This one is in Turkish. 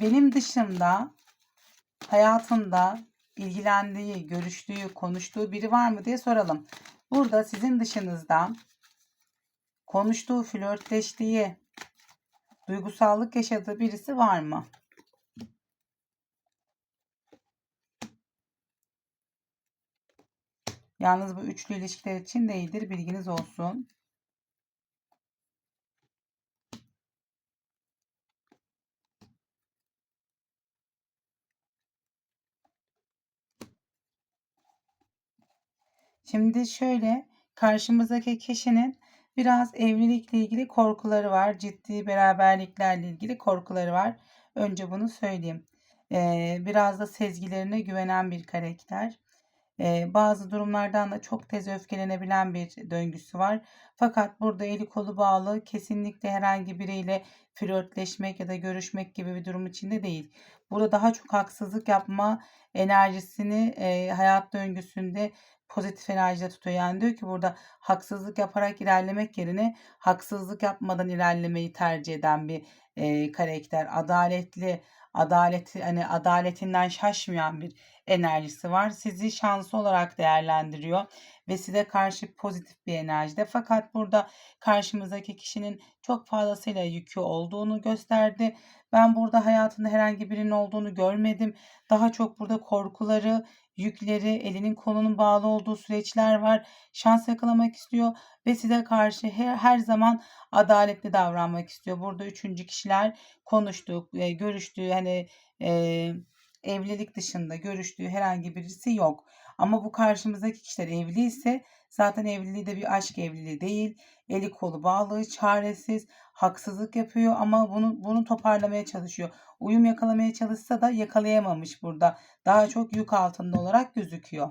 benim dışımda hayatında ilgilendiği, görüştüğü, konuştuğu biri var mı diye soralım. Burada sizin dışınızda konuştuğu, flörtleştiği, duygusallık yaşadığı birisi var mı? Yalnız bu üçlü ilişkiler için değildir. Bilginiz olsun. Şimdi şöyle karşımızdaki kişinin biraz evlilikle ilgili korkuları var. Ciddi beraberliklerle ilgili korkuları var. Önce bunu söyleyeyim. Ee, biraz da sezgilerine güvenen bir karakter. Ee, bazı durumlardan da çok tez öfkelenebilen bir döngüsü var. Fakat burada eli kolu bağlı kesinlikle herhangi biriyle flörtleşmek ya da görüşmek gibi bir durum içinde değil. Burada daha çok haksızlık yapma enerjisini e, hayat döngüsünde pozitif enerjide tutuyor. Yani diyor ki burada haksızlık yaparak ilerlemek yerine haksızlık yapmadan ilerlemeyi tercih eden bir e, karakter. Adaletli, adaleti hani adaletinden şaşmayan bir enerjisi var. Sizi şanslı olarak değerlendiriyor ve size karşı pozitif bir enerjide. Fakat burada karşımızdaki kişinin çok fazlasıyla yükü olduğunu gösterdi. Ben burada hayatında herhangi birinin olduğunu görmedim. Daha çok burada korkuları, yükleri, elinin kolunun bağlı olduğu süreçler var. Şans yakalamak istiyor ve size karşı her, her zaman adaletli davranmak istiyor. Burada üçüncü kişiler konuştuğu, e, görüştüğü hani e, evlilik dışında görüştüğü herhangi birisi yok. Ama bu karşımızdaki kişiler evli ise zaten evliliği de bir aşk evliliği değil. Eli kolu bağlı, çaresiz, haksızlık yapıyor ama bunu bunu toparlamaya çalışıyor. Uyum yakalamaya çalışsa da yakalayamamış burada. Daha çok yük altında olarak gözüküyor.